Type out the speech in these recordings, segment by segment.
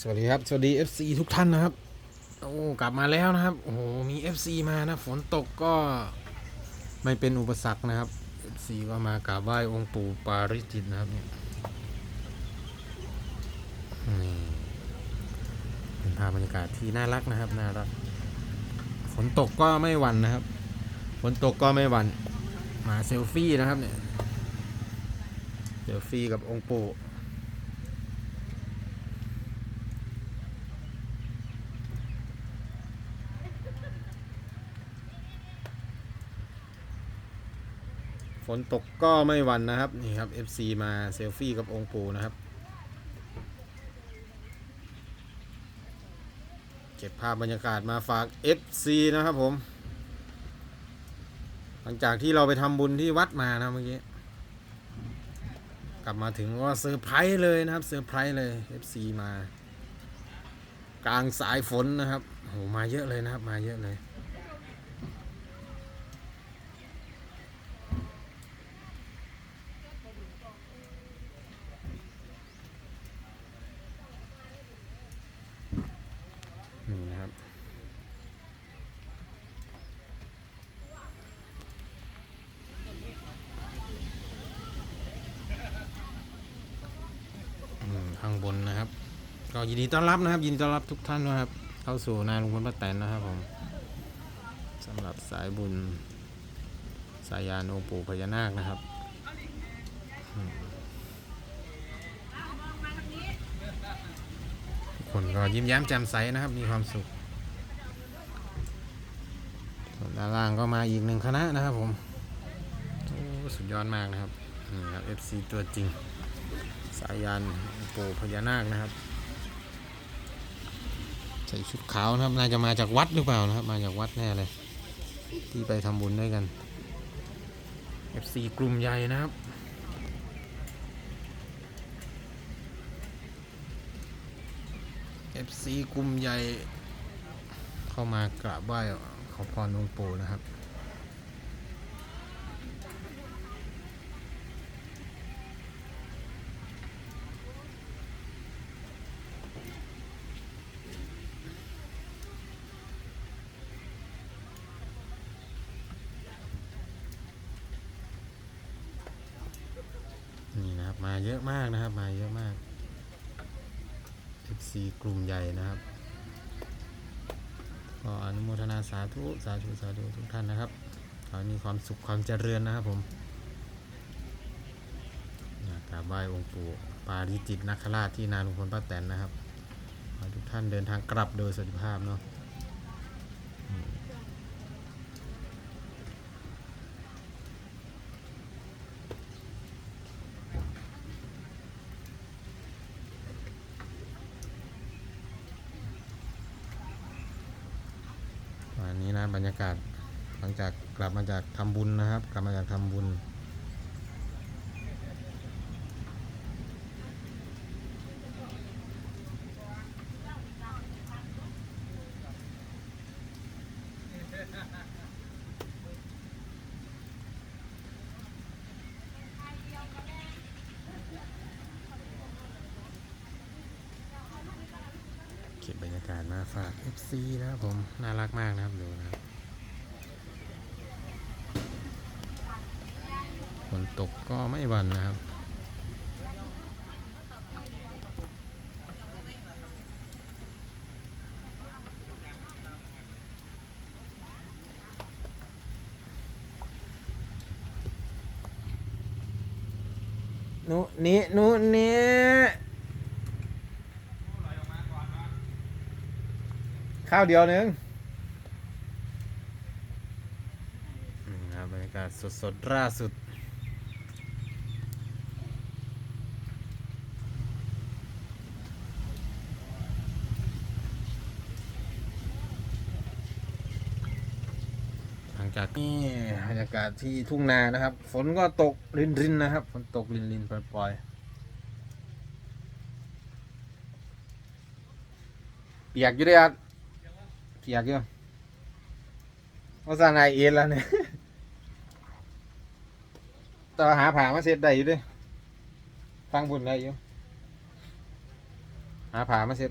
สวัสดีครับ สวัสดี FC ทุกท่านนะครับ โอ้ กลับมาแล้วนะครับ โอ้โห มี FC มานะ ฝนตกก็ไม่เป็นอุปสรรคนะครับ FC ก็มากราบไหว้องค์ปู่ปาริจิตนะครับเนี่ยนี่เป็นภาพบรรยากาศที่น่ารักนะครับ น่ารัก ฝนตกก็ไม่หวั่นนะครับ ฝนตกก็ไม่หวั่น มาเซลฟี่นะครับเนี่ย เซลฟี่กับองค์ปู่ ฝ นตกก็ไม่วันนะครับนี่ครับ FC มาเซลฟี่กับองค์ปู่นะครับ เก็บภาพบรรยากาศมาฝาก FC นะครับผม หลังจากที่เราไปทำบุญที่วัดมานะเมื่อกี้ กลับมาถึงก็เซอร์ไพรส์เลยนะครับเซอร์ไพรส์เลย FC มา กลางสายฝนนะครับโหมาเยอะเลยนะครับมาเยอะเลย นี่นะครับ อืมข้าง บนนะครับ ก็ยินดีต้อนรับนะครับ ยินดีต้อนรับทุกท่านนะครับ เข้าสู่นาลุงพลป้าแตนนะครับผมสำหรับสายบุญ สายยานองค์ปู่พญานาคนะครับทุกคนก็ยิ้มแย้มแจ่มใสนะครับ มีความสุขส่วนด้านล่างก็มาอีกหนึ่งคณะนะครับผม สุดยอดมากนะครับนี่ครับ FC ตัวจริง สายยานปู่พญานาคนะครับ ใส่ชุดขาวนะครับน่าจะมาจากวัดหรือเปล่านะครับ มาจากวัดแน่เลย ที่ไปทำบุญด้วยกัน FC กลุ่มใหญ่นะครับ FC กลุ่มใหญ่เข้ามากราบไหว้ขอพรหลวงปู่นะครับ นี่นะครับ มา เยอะมากนะครับ มาเยอะมาก FC กลุ่มใหญ่นะครับก็อนุโมทนาสาธุสาธุสาธุทุกท่านนะครับขอให้มีความสุขความเจริญนะครับผมกราบไหว้องค์ปู่ปาริจิตนาคราชที่นาลุงพลป้าแตนนะครับขอทุกท่านเดินทางกลับโดยสวัสดิภาพเนาะอืมวันนี้นะ บรรยากาศหลังจากกลับมาจากทำบุญนะครับ กลับมาจากทำบุญเก็บบรรยากาศมาฝาก FC นะครับผม น่ารักมากนะครับ ดูนะครับฝนตกก็ไม่หวันนะครับนูนี่นูนี่ ข้าวเดียวหนึงอืมครับบรรยากาศสดๆล่าสุด หลังจากนี้บรรยากาศที่ทุ่งนานะครับ ฝนก็ตกรินรินๆนะครับ ฝนตกรินรินๆปล่อยๆเปียกอยู่เด้วยครับ เปียกอยู่ว่าสานายเอ็นแล้วเนี่ยต่อหาผ่ามาเสร็จได้อยู่ด้วยตั้งบุญได้อยู่ หาผ่ามาเสร็จ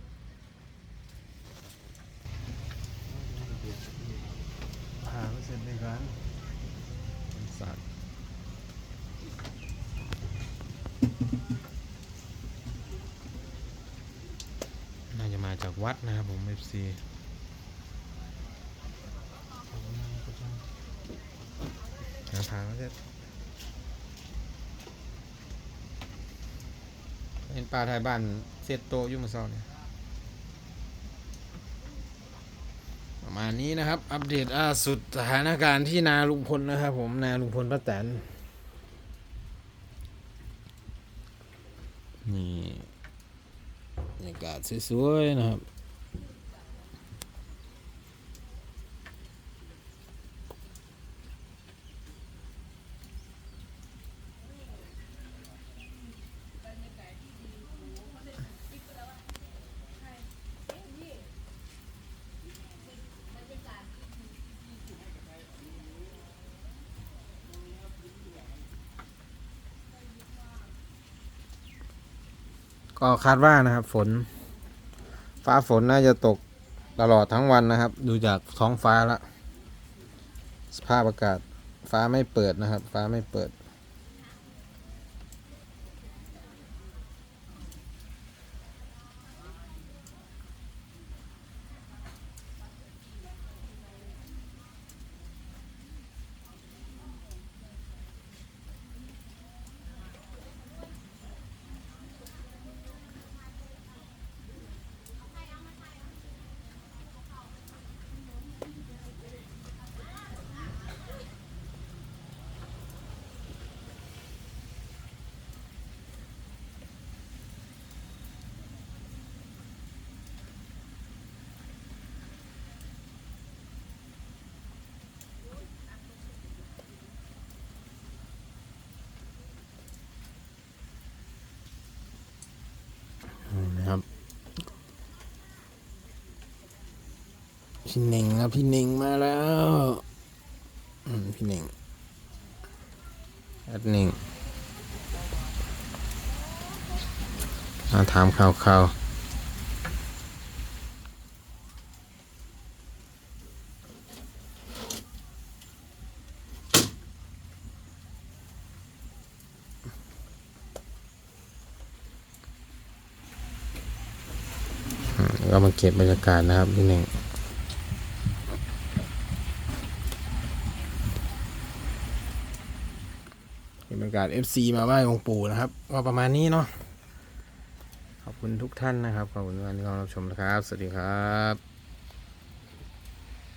ผ่ามาเสร็จได้ก่อนสัตน่าจะมาจากวัดนะครับผมเอฟซีางจะเห็นปลาไทยบ้านเซตโตยุ่มาเศร้าเนี่ยประมาณนี้นะครับ อัปเดตล่าสุดสถานการณ์ที่นาลุงพลนะครับ ผมนาลุงพลป้าแตนนี่บรรยากาศสวยๆนะครับ ก็คาดว่านะครับ ฝน ฟ้าฝนน่าจะตกตลอดทั้งวันนะครับ ดูจากท้องฟ้าละ สภาพอากาศฟ้าไม่เปิดนะครับ ฟ้าไม่เปิด นะครับ พี่เน่งนะพี่เน่งมาแล้วอืมพี่เน่งแอดเน่งมาถามข่าวข่าวก็มาเก็บบรรยากาศนะครับพี่เน่ง บรรยากาศ FC มาไหว้องค์ปู่นะครับ ก็ประมาณนี้เนาะขอบคุณทุกท่านนะครับ ขอบคุณทุกท่านที่เข้ารับชมนะครับ สวัสดีครับ